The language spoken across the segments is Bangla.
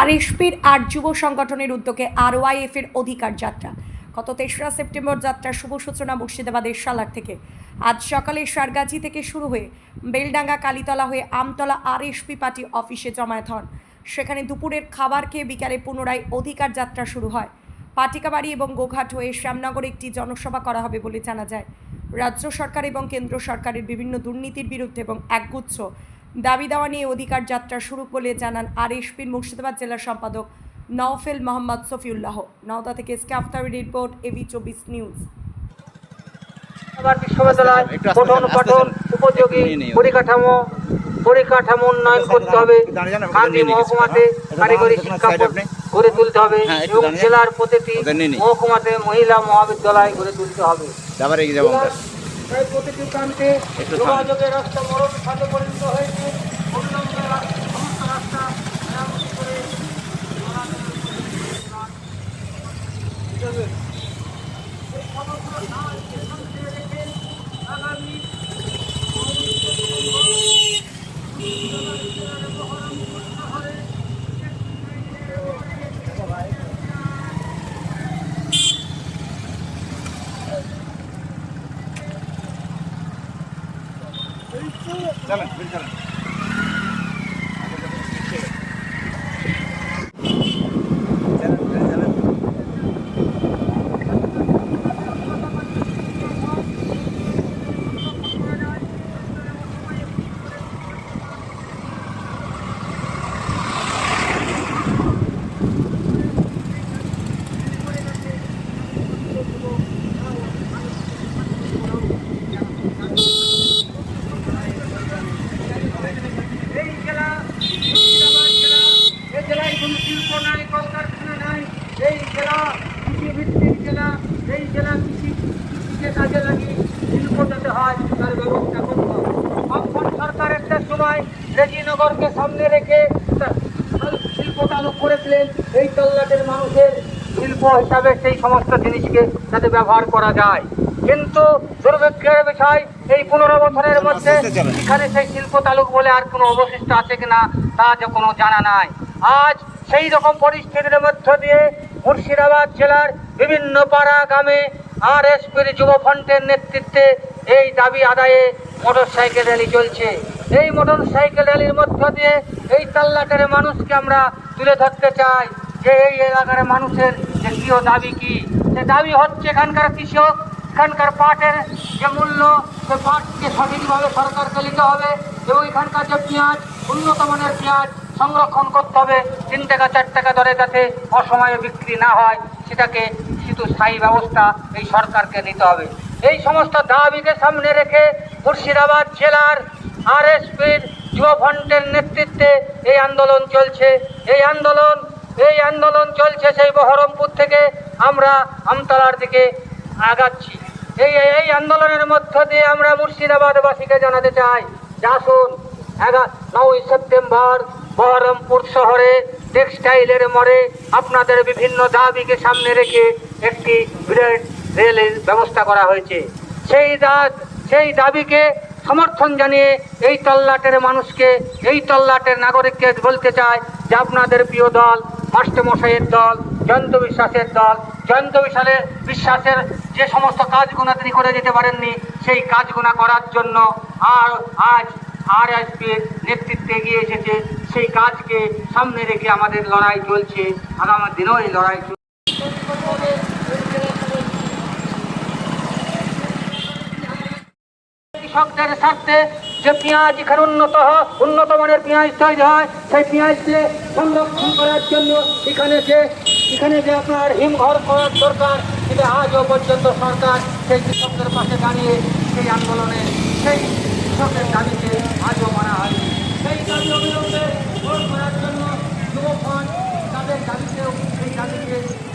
আরএসপির আর যুব সংগঠনের উদ্যোগে আরওয়াইএফ এর অধিকার যাত্রা। গত তেসরা সেপ্টেম্বর যাত্রার শুভ সূচনা মুর্শিদাবাদের সালার থেকে। আজ সকালে সারগাছি থেকে শুরু হয়ে বেলডাঙ্গা, কালীতলা হয়ে আমতলা আরএসপি পার্টি অফিসে জমায়েত হন। সেখানে দুপুরের খাবার খেয়ে বিকালে পুনরায় অধিকার যাত্রা শুরু হয়। পাটিকাবাড়ি এবং গোঘাট হয়ে শ্যামনগরে একটি জনসভা করা হবে বলে জানা যায়। রাজ্য সরকার এবং কেন্দ্র সরকারের বিভিন্ন দুর্নীতির বিরুদ্ধে এবং একগুচ্ছ দাবি দেওয়া নিয়ে অধিকার যাত্রা শুরু বলে জানান আরএসপির মুর্শিদাবাদ জেলা সম্পাদক নওফেল মোহাম্মদ সফিউল্লাহ। নওদা থেকে স্কাফতারি রিপোর্ট এবি চব্বিশ নিউজ। আবার বিশ্ববিদ্যালয় উপযোগী পরিকাঠামো পরিকাঠামো উন্নয়ন করতে হবে। মহকুমাতে কারিগরি শিক্ষা গড়ে তুলতে হবে হ্যাঁ, এবং জেলার প্রতিটি। মহকুমাতে মহিলা মহাবিদ্যালয় গড়ে তুলতে হবে। প্রায় প্রতিটি প্রান্তে যোগাযোগের রাস্তা মরণ খাতে পরিণত হয়েছে। সমস্ত রাস্তা মেরামতি করে চলেন চলেন, শিল্প নাই কলকারখানা নাই এই জেলা কৃষি ভিত্তিক জেলা এই জেলা কৃষি কৃষিকে কাজে লাগিয়ে শিল্প যাতে হয় তার ব্যবস্থা করতে হবে। অক্ষণ সরকার একটা সময় রেজিনগরকে সামনে রেখে শিল্প চালু করেছিলেন। এই তল্লাটের মানুষের শিল্প হিসাবে সেই সমস্ত জিনিসকে যাতে ব্যবহার করা যায়। কিন্তু দুর্ভিক্ষের বিষয় এই পনেরো বছরের মধ্যে। এখানে সেই শিল্প তালুক বলে আর কোনো অবশিষ্ট আছে কিনা তা যে কোনো জানা নাই। আজ সেই রকম পরিস্থিতির মধ্য দিয়ে মুর্শিদাবাদ জেলার বিভিন্ন পাড়া গ্রামে আর এসপির যুব ফ্রন্টের নেতৃত্বে এই দাবি আদায়ে মোটর সাইকেল র্যালি চলছে। এই মোটর সাইকেল র্যালির মধ্য দিয়ে এই তাল্লাটের মানুষকে আমরা তুলে ধরতে চাই যে এই এলাকার মানুষের যে প্রিয় দাবি কি। সে দাবি হচ্ছে এখানকার কৃষক, এখানকার পাটের যে মূল্য, সে পাটকে সঠিকভাবে সরকারকে নিতে হবে এবং এখানকার যে পেঁয়াজ, উন্নত মানের পেঁয়াজ সংরক্ষণ করতে হবে। তিন টাকা, চার টাকা দরে যাতে অসময়ে বিক্রি না হয়, সেটাকে শুধু স্থায়ী ব্যবস্থা এই সরকারকে নিতে হবে। এই সমস্ত দাবিকে সামনে রেখে মুর্শিদাবাদ জেলার আরএসপির যুব ফ্রন্টের নেতৃত্বে এই আন্দোলন চলছে। এই আন্দোলন এই আন্দোলন চলছে সেই বহরমপুর থেকে আমরা আমতলার দিকে আগাচ্ছি। এই এই আন্দোলনের মধ্য দিয়ে আমরা মুর্শিদাবাদবাসীকে জানাতে চাই, যে আসুন, এগা- নয়ই সেপ্টেম্বর বহরমপুর শহরে টেক্সটাইলের মোড়ে আপনাদের বিভিন্ন দাবিকে সামনে রেখে একটি ব্রিগেড রেলের ব্যবস্থা করা হয়েছে। সেই দা, সেই দাবিকে সমর্থন জানিয়ে এই তল্লাটের মানুষকে, এই তল্লাটের নাগরিককে বলতে চায় যে আপনাদের প্রিয় দল, মাস্টারমশাইয়ের দল, জয়ন্ত বিশ্বাসের দল, জয়ন্ত বিশ্বাসের বিশ্বাসের যে সমস্ত কাজগুলো তিনি করে যেতে পারেননি, সেই কাজগুলো করার জন্য আর আজ আর এসপির নেতৃত্বে এগিয়ে এসেছে সেই কাজকে সামনে রেখে আমাদের লড়াই চলছে, আগামী দিনেও এই লড়াই চলছে। কৃষকদের স্বার্থে যে পেঁয়াজ এখানে উন্নত উন্নত মানের পেঁয়াজ তৈরি হয়, সেই পেঁয়াজকে সংরক্ষণ করার জন্য এখানে যে এখানে যে আপনার হিমঘর করার দরকার, সেটা আজও পর্যন্ত সরকার সেই কৃষকদের পাশে দাঁড়িয়ে সেই আন্দোলনে, সেই কৃষকের দাবিকে আজও মানা হয় সেই দাবি ভোট করার জন্য যুবফ্রন্ট তাদের দাবিকেও সেই দাবিকে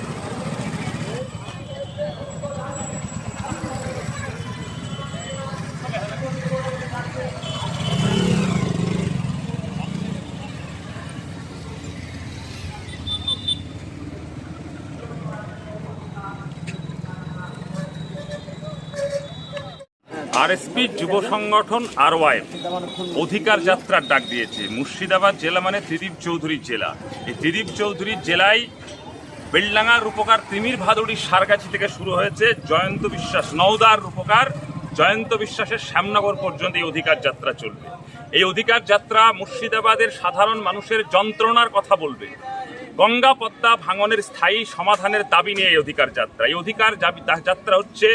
আরএসপি যুব সংগঠন আরওয়াই অধিকার যাত্রার ডাক দিয়েছে। মুর্শিদাবাদ জেলা মানে ত্রিদীপ চৌধুরীর জেলা। এই ত্রিদীপ চৌধুরীর জেলায় বেলডাঙ্গার রূপকার তিমির ভাদুড়ির সারগাছি থেকে শুরু হয়েছে জয়ন্ত বিশ্বাস নওদার রূপকার। জয়ন্ত বিশ্বাসের শ্যামনগর পর্যন্ত এই অধিকার যাত্রা চলবে। এই অধিকার যাত্রা মুর্শিদাবাদের সাধারণ মানুষের যন্ত্রণার কথা বলবে। গঙ্গা পদ্মা ভাঙনের স্থায়ী সমাধানের দাবি নিয়ে এই অধিকার যাত্রা। এই অধিকার যাত্রা হচ্ছে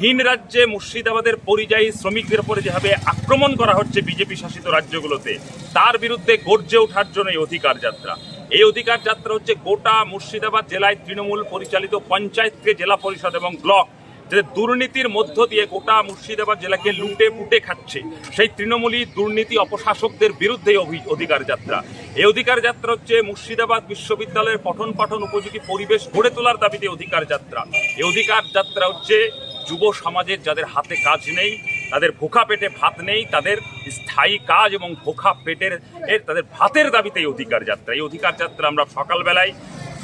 ভিন রাজ্যে মুর্শিদাবাদের পরিযায়ী শ্রমিকদের উপরে যেভাবে আক্রমণ করা হচ্ছে বিজেপি শাসিত রাজ্যগুলোতে, তার বিরুদ্ধে গর্জে ওঠার জন্য এই অধিকার যাত্রা। এই অধিকার যাত্রা হচ্ছে গোটা মুর্শিদাবাদ জেলায় তৃণমূল পরিচালিত পঞ্চায়েতকে জেলা পরিষদ এবং ব্লক যে দুর্নীতির মধ্য দিয়ে গোটা মুর্শিদাবাদ জেলাকে লুটে পুটে খাচ্ছে। সেই তৃণমূলী দুর্নীতি অপশাসকদের বিরুদ্ধে অধিকার যাত্রা। এই অধিকার যাত্রা হচ্ছে মুর্শিদাবাদ বিশ্ববিদ্যালয়ের পঠন পাঠন উপযোগী পরিবেশ গড়ে তোলার দাবিতে অধিকার যাত্রা। এই অধিকার যাত্রা হচ্ছে যুব সমাজের যাদের হাতে কাজ নেই, তাদের ভোখা পেটে ভাত নেই, তাদের স্থায়ী কাজ এবং ভোখা পেটের এর তাদের ভাতের দাবিতে এই অধিকার যাত্রা। এই অধিকার যাত্রা আমরা সকালবেলায়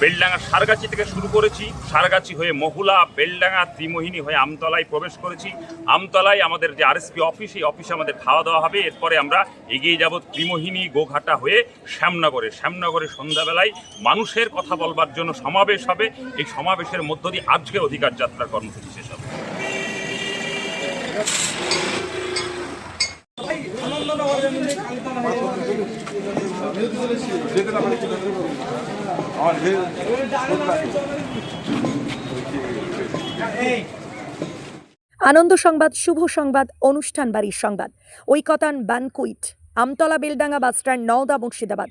বেলডাঙ্গা সারগাছি থেকে শুরু করেছি। সারগাছি হয়ে মহুলা, বেলডাঙ্গা, ত্রিমোহিনী হয়ে আমতলায় প্রবেশ করেছি। আমতলায় আমাদের যে আরএসপি অফিস, এই অফিসে আমাদের খাওয়া দাওয়া হবে। এরপরে আমরা এগিয়ে যাব ত্রিমোহিনী, গোঘাটা হয়ে শ্যামনগরে। শ্যামনগরে সন্ধ্যাবেলায় মানুষের কথা বলবার জন্য সমাবেশ হবে। এই সমাবেশের মধ্য দিয়ে আজকে অধিকার যাত্রার কর্মসূচি শেষ হবে। আনন্দ সংবাদ শুভ সংবাদ অনুষ্ঠান বাড়ির সংবাদ। Oikotan banquet Amtala Beldanga bus stand Nowda Murshidabad.